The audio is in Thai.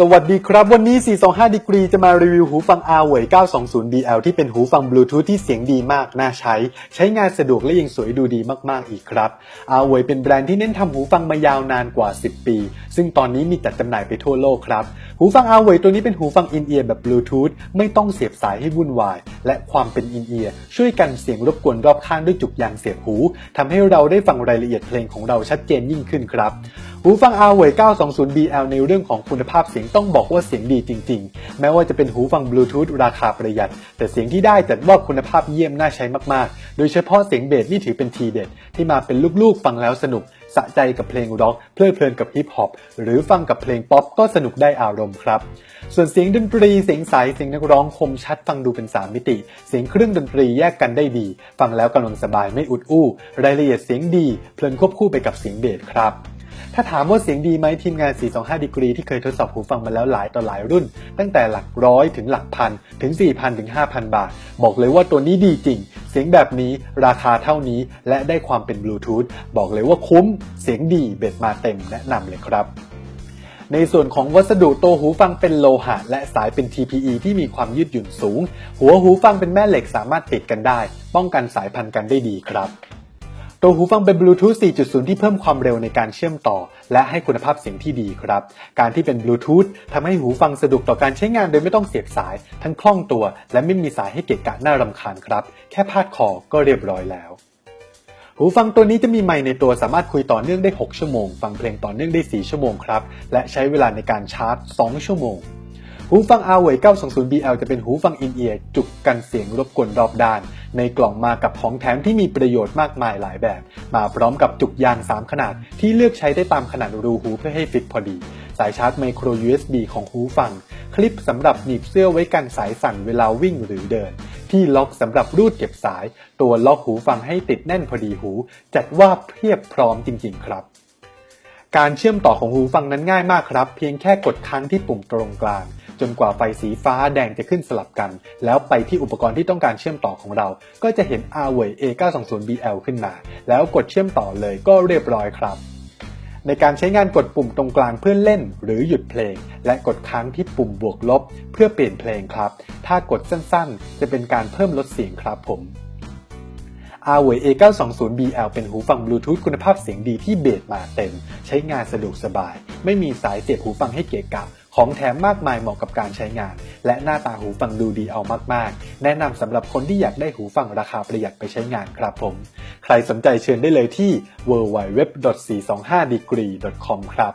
สวัสดีครับ วันนี้ 425 ดีกรีจะมารีวิวหูฟัง a w e i 920 BL ที่เป็นหูฟังบลูทูธที่เสียงดีมาก น่าใช้ ใช้งานสะดวกและยังสวยดูดีมาก ๆ อีกครับ a w e i เป็นแบรนด์ที่เน้นทำหูฟังมายาวนานกว่า 10 ปี ซึ่งตอนนี้มีจัดจำหน่ายไปทั่วโลกครับ หูฟัง a w e i ตัวนี้เป็นหูฟังอินเอียร์แบบบลูทูธไม่ต้องเสียบสายให้วุ่นวาย และความเป็นอินเอียร์ช่วยกันเสียงรบกวนรอบข้างด้วยจุกยางเสียบหูทำให้เราได้ฟังรายละเอียดเพลงของเราชัดเจนยิ่งขึ้นครับ หูฟัง a w e i 920 BL ในเรื่องของคุณภาพเสียงต้องบอกว่าเสียงดีจริง ๆ แม้ว่าจะเป็นหูฟังบลูทูธราคาประหยัด แต่เสียงที่ได้จัดว่าคุณภาพเยี่ยมน่าใช้มากๆ โดยเฉพาะเสียงเบสนี่ถือเป็นทีเด็ด ที่มาเป็นลูกๆฟังแล้วสนุกสะใจกับเพลงร็อกเพลิดเพลินกับฮิปฮอปหรือฟังกับเพลงป๊อปก็สนุกได้อารมณ์ครับ ส่วนเสียงดนตรีเสียงใสเสียงนักร้องคมชัดฟังดูเป็น3มิติ เสียงเครื่องดนตรีแยกกันได้ดี ฟังแล้วกำลังสบายไม่อุดอู้ รายละเอียดเสียงดี เพลินควบคู่ไปกับเสียงเบสครับ ถ้าถามว่าเสียงดีไหมทีมงาน 425 ดีกรีที่เคยทดสอบหูฟังมาแล้วหลายต่อหลายรุ่น ตั้งแต่หลักร้อยถึงหลักพัน ถึง 4,000 ถึง 5,000 บาท บอกเลยว่าตัวนี้ดีจริง เสียงแบบนี้ราคาเท่านี้และได้ความเป็นบลูทูธบอกเลยว่าคุ้ม เสียงดีเบ็ดมาเต็มแนะนำเลยครับในส่วนของวัสดุตัวหูฟังเป็นโลหะ และสายเป็น TPE ที่มีความยืดหยุ่นสูง หัวหูฟังเป็นแม่เหล็กสามารถติดกันได้ ป้องกันสายพันธุ์กันได้ดีครับ ตัวหูฟังเป็นบลูทูธ 4.0 ที่เพิ่มความเร็วในการเชื่อมต่อ และให้คุณภาพเสียงที่ดีครับ การที่เป็นบลูทูธทำให้หูฟังสะดวกต่อการใช้งานโดยไม่ต้องเสียบสาย ทั้งคล่องตัว และไม่มีสายให้เกะกะน่ารำคาญครับ แค่พาดคอก็เรียบร้อยแล้วหูฟังตัวนี้จะมีไมค์ในตัวสามารถคุยต่อเนื่องได้ 6 ชั่วโมง ฟังเพลงต่อเนื่องได้ 4 ชั่วโมงครับ และใช้เวลาในการชาร์จ 2 ชั่วโมง หูฟัง a w e i 920 BL จะเป็นหูฟังอินเอียร์จุกกันเสียงรบกวนรอบด้าน ในกล่องมากับของแถมที่มีประโยชน์มากมายหลายแบบ มาพร้อมกับจุกยาง 3 ขนาด ที่เลือกใช้ได้ตามขนาดรูหูเพื่อให้ฟิตพอดี สายชาร์จไมโคร USB ของหูฟัง คลิปสำหรับหนีบเสื้อไว้กันสายสั่นเวลาวิ่งหรือเดิน ที่ล็อกสำหรับรูดเก็บสาย ตัวล็อกหูฟังให้ติดแน่นพอดีหู จัดว่าเพียบพร้อมจริง ๆ ครับการเชื่อมต่อของหูฟังนั้นง่ายมากครับ เพียงแค่กดค้างที่ปุ่มตรงกลาง จนกว่าไฟสีฟ้าแดงจะขึ้นสลับกัน แล้วไปที่อุปกรณ์ที่ต้องการเชื่อมต่อของเรา ก็จะเห็น a w e i A920BL ขึ้นมา แล้วกดเชื่อมต่อเลยก็เรียบร้อยครับ ในการใช้งานกดปุ่มตรงกลางเพื่อเล่น หรือหยุดเพลง และกดค้างที่ปุ่มบวกลบ เพื่อเปลี่ยนเพลงครับ ถ้ากดสั้นๆ จะเป็นการเพิ่มลดเสียงครับผม a w e i A920BL เป็นหูฟังบลูทูธคุณภาพเสียงดีที่เบสมาเต็ม ใช้งานสะดวกสบาย ไม่มีสายเสียบหูฟังให้เกะกะ ของแถมมากมายเหมาะกับการใช้งาน และหน้าตาหูฟังดูดีเอามากๆ แนะนำสำหรับคนที่อยากได้หูฟังราคาประหยัดไปใช้งานครับผม ใครสนใจเชิญได้เลยที่ www.425degree.com ครับ